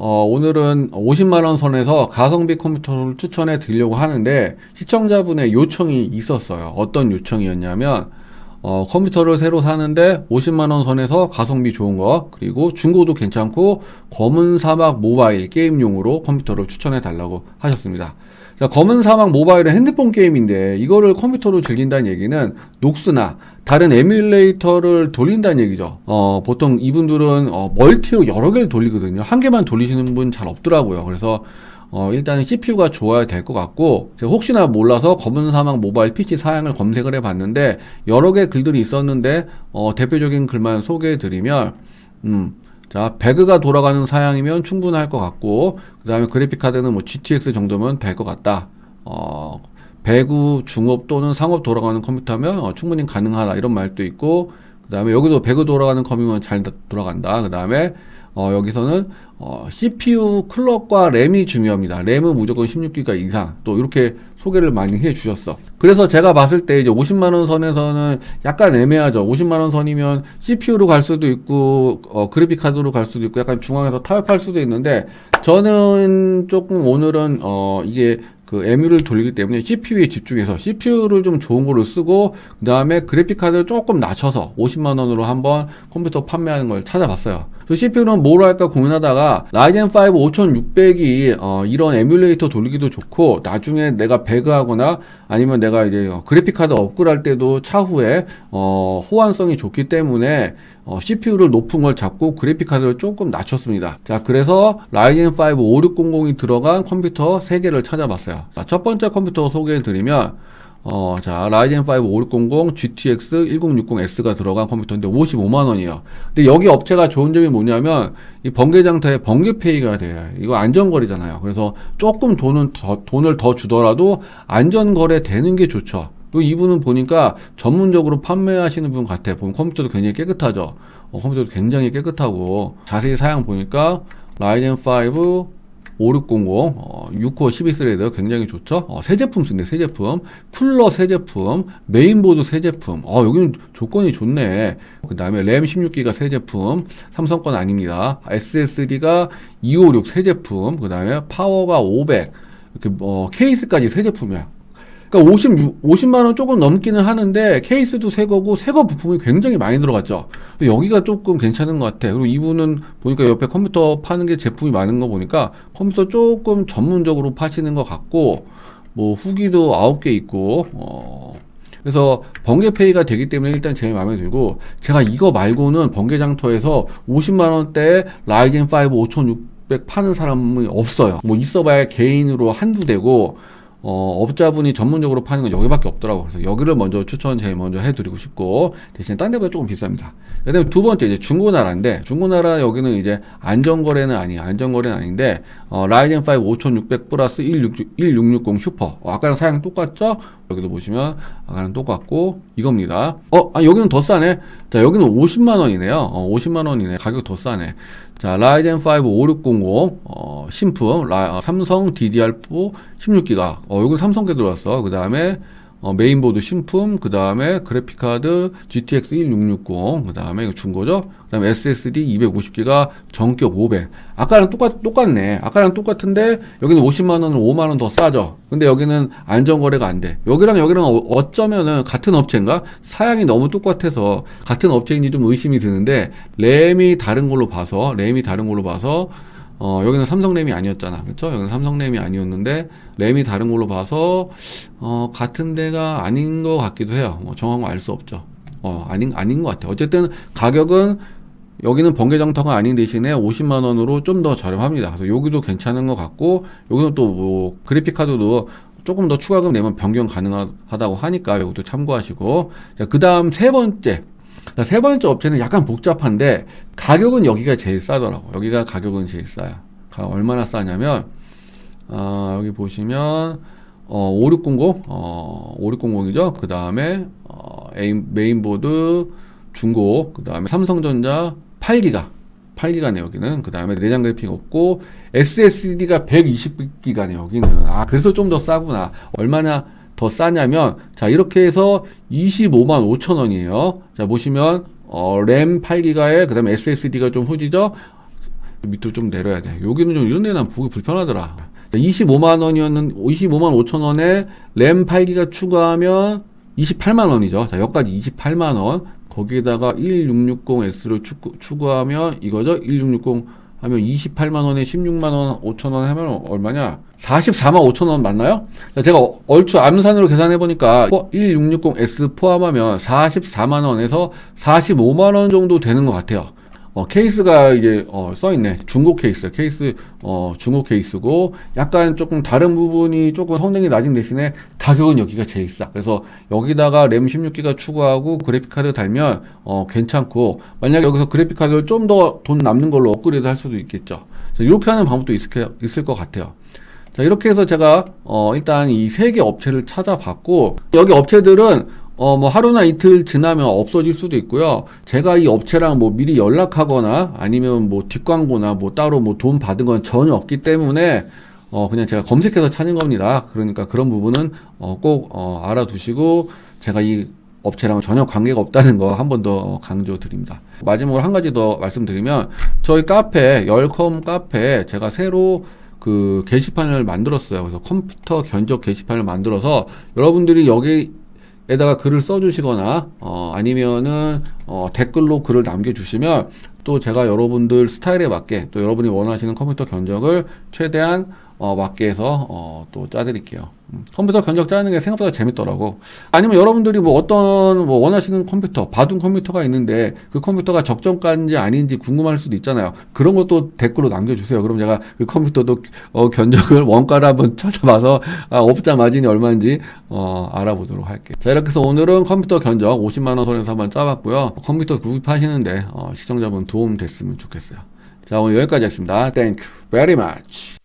어, 오늘은 50만원 선에서 가성비 컴퓨터를 추천해 드리려고 하는데 시청자분의 요청이 있었어요. 어떤 요청이었냐면 어, 컴퓨터를 새로 사는데 50만원 선에서 가성비 좋은 거 그리고 중고도 괜찮고 검은 사막 모바일 게임용으로 컴퓨터를 추천해 달라고 하셨습니다. 자, 검은 사막 모바일은 핸드폰 게임인데 이거를 컴퓨터로 즐긴다는 얘기는 녹스나 다른 에뮬레이터를 돌린다는 얘기죠. 어, 보통 이분들은 어, 멀티로 여러 개를 돌리거든요. 한 개만 돌리시는 분 잘 없더라고요. 그래서 어, 일단은 CPU가 좋아야 될 것 같고, 혹시나 몰라서 검은 사막 모바일 PC 사양을 검색을 해 봤는데, 여러 개 글들이 있었는데, 어, 대표적인 글만 소개해 드리면, 음, 자, 배그가 돌아가는 사양이면 충분할 것 같고, 그 다음에 그래픽카드는 뭐 GTX 정도면 될 것 같다. 어, 배구, 중업 또는 상업 돌아가는 컴퓨터면 어, 충분히 가능하다. 이런 말도 있고, 그 다음에 여기도 배그 돌아가는 컴이면 잘 돌아간다. 그 다음에 어, 여기서는 어, CPU 클럭과 램이 중요합니다. 램은 무조건 16기가 이상. 또 이렇게 소개를 많이 해 주셨어. 그래서 제가 봤을 때 이제 50만 원 선에서는 약간 애매하죠. 50만 원 선이면 CPU로 갈 수도 있고 어, 그래픽 카드로 갈 수도 있고 약간 중앙에서 타협할 수도 있는데 저는 조금 오늘은 어, 이게 그 에뮤를 돌리기 때문에 CPU에 집중해서 CPU를 좀 좋은 걸로 쓰고 그 다음에 그래픽 카드를 조금 낮춰서 50만 원으로 한번 컴퓨터 판매하는 걸 찾아봤어요. 그 CPU는 뭘 할까 고민하다가 라이젠 5 5600이 어, 이런 에뮬레이터 돌리기도 좋고 나중에 내가 배그하거나 아니면 내가 이제 그래픽 카드 업그레이드 할 때도 차후에 어, 호환성이 좋기 때문에 어, CPU를 높은 걸 잡고 그래픽 카드를 조금 낮췄습니다. 자, 그래서 라이젠 5 5600이 들어간 컴퓨터 3개를 찾아봤어요. 자, 첫 번째 컴퓨터 소개해 드리면 어, 자, 라이젠 5 5600 GTX 1060S가 들어간 컴퓨터인데 55만 원이에요. 근데 여기 업체가 좋은 점이 뭐냐면, 이 번개 장터에 번개 페이가 돼요. 이거 안전 거래잖아요. 그래서 조금 돈은 더, 돈을 더 주더라도 안전 거래 되는 게 좋죠. 그리고 이분은 보니까 전문적으로 판매하시는 분 같아. 보면 컴퓨터도 굉장히 깨끗하죠. 어, 컴퓨터도 굉장히 깨끗하고, 자세히 사양 보니까 라이젠 5 5600, 어, 6코어 12스레드 굉장히 좋죠. 어, 새 제품 쓰네, 새 제품. 쿨러 새 제품, 메인보드 새 제품. 어, 여기는 조건이 좋네. 그 다음에 램 16기가 새 제품, 삼성 건 아닙니다. SSD가 256 새 제품, 그 다음에 파워가 500, 이렇게 어, 케이스까지 새 제품이야. 그러니까 50, 50만 원 조금 넘기는 하는데 케이스도 새 거고 새 거 부품이 굉장히 많이 들어갔죠. 여기가 조금 괜찮은 것 같아. 그리고 이분은 보니까 옆에 컴퓨터 파는 게 제품이 많은 거 보니까 컴퓨터 조금 전문적으로 파시는 것 같고 뭐 후기도 9개 있고 어 그래서 번개페이가 되기 때문에 일단 제일 마음에 들고 제가 이거 말고는 번개장터에서 50만 원대 라이젠 5 5600 파는 사람이 없어요. 뭐 있어봐야 개인으로 한두 대고 어, 업자분이 전문적으로 파는 건 여기밖에 없더라고. 그래서 여기를 먼저 추천 제일 먼저 해드리고 싶고, 대신에 딴 데보다 조금 비쌉니다. 그 다음에 두 번째, 이제 중고나라인데, 중고나라 여기는 이제 안전거래는 아니에요. 안전거래는 아닌데, 어, 라이젠 5 5600 플러스 16, 1660 슈퍼. 어, 아까랑 사양 똑같죠? 여기도 보시면, 아까랑 똑같고, 이겁니다. 어, 아, 여기는 더 싸네. 자, 여기는 50만 원이네요. 어, 50만 원이네. 가격 더 싸네. 자, 라이젠 5 5600, 어, 신품, 라, 어, 삼성 DDR4 16기가. 어, 여기 삼성게 들어왔어. 그 다음에, 어, 메인보드 신품, 그 다음에 그래픽카드 GTX 1660, 그 다음에 이거 중고죠? 그 다음에 SSD 250기가 정격 500. 아까랑 똑같, 똑같네. 아까랑 똑같은데, 여기는 50만원을 5만원 더 싸죠? 근데 여기는 안전거래가 안 돼. 여기랑 여기랑 어, 어쩌면은 같은 업체인가? 사양이 너무 똑같아서 같은 업체인지 좀 의심이 드는데, 램이 다른 걸로 봐서, 램이 다른 걸로 봐서, 어, 여기는 삼성 램이 아니었잖아. 그쵸? 여기는 삼성 램이 아니었는데, 램이 다른 걸로 봐서, 어, 같은 데가 아닌 것 같기도 해요. 뭐 정확한 거알수 없죠. 어, 아닌, 아닌 것 같아요. 어쨌든 가격은 여기는 번개정터가 아닌 대신에 50만 원으로 좀 더 저렴합니다. 그래서 여기도 괜찮은 것 같고, 여기는 또 뭐, 그래픽 카드도 조금 더 추가금 내면 변경 가능하다고 하니까 이것도 참고하시고, 자, 그 다음 세 번째. 자, 세 번째 업체는 약간 복잡한데 가격은 여기가 제일 싸더라고. 여기가 가격은 제일 싸요. 가 얼마나 싸냐면 어, 여기 보시면 어, 5600, 어, 5600이죠. 그 다음에 어, 메인보드 중고, 그 다음에 삼성전자 8기가, 8기가네 여기는. 그 다음에 내장 그래픽 없고 SSD가 120기가네 여기는. 아 그래서 좀 더 싸구나. 얼마나 더 싸냐면 자 이렇게 해서 25만 5천 원이에요. 자 보시면 어, 램 8기가에 그다음에 SSD가 좀 후지죠. 밑으로 좀 내려야 돼. 여기는 좀 이런 데는 보기 불편하더라. 25만 원이었는 25만 5천 원에 램 8기가 추가하면 28만 원이죠. 자, 여기까지 28만 원. 거기에다가 1660S를 추가하면 이거죠. 1660 하면 28만 원에 16만 원, 5천 원 하면 얼마냐? 44만 5천 원 맞나요? 자, 제가 얼추 암산으로 계산해 보니까 1660S 포함하면 44만 원에서 45만 원 정도 되는 것 같아요. 어, 케이스가 이제 어, 써 있네. 중고 케이스. 케이스 어, 중고 케이스고 약간 조금 다른 부분이 조금 성능이 낮은 대신에 가격은 여기가 제일 싸. 그래서 여기다가 램 16기가 추가하고 그래픽 카드 달면 어, 괜찮고 만약 여기서 그래픽 카드를 좀 더 돈 남는 걸로 업그레이드 할 수도 있겠죠. 자, 이렇게 하는 방법도 있을, 있을 것 같아요. 자, 이렇게 해서 제가 어, 일단 이 세 개 업체를 찾아봤고 여기 업체들은 어, 뭐 하루나 이틀 지나면 없어질 수도 있고요. 제가 이 업체랑 뭐 미리 연락하거나 아니면 뭐 뒷광고나 뭐 따로 뭐 돈 받은 건 전혀 없기 때문에 어, 그냥 제가 검색해서 찾은 겁니다. 그러니까 그런 부분은 어, 꼭 어, 알아두시고 제가 이 업체랑 전혀 관계가 없다는 거 한 번 더 강조 드립니다. 마지막으로 한 가지 더 말씀드리면 저희 카페 열컴 카페 제가 새로 그 게시판을 만들었어요. 그래서 컴퓨터 견적 게시판을 만들어서 여러분들이 여기 에다가 글을 써주시거나 어, 아니면은 어, 댓글로 글을 남겨주시면 또 제가 여러분들 스타일에 맞게 또 여러분이 원하시는 컴퓨터 견적을 최대한 어, 맞게 해서 어, 또 짜드릴게요. 음, 컴퓨터 견적 짜는 게 생각보다 재밌더라고. 아니면 여러분들이 뭐 어떤 뭐 원하시는 컴퓨터, 받은 컴퓨터가 있는데 그 컴퓨터가 적정가인지 아닌지 궁금할 수도 있잖아요. 그런 것도 댓글로 남겨주세요. 그럼 제가 그 컴퓨터도 어, 견적을 원가를 한번 찾아봐서 아, 업자 마진이 얼마인지 어, 알아보도록 할게요. 자 이렇게 해서 오늘은 컴퓨터 견적 50만 원 선에서 한번 짜봤고요. 컴퓨터 구입하시는데 어, 시청자분 도움 됐으면 좋겠어요. 자 오늘 여기까지 하겠습니다. Thank you very much.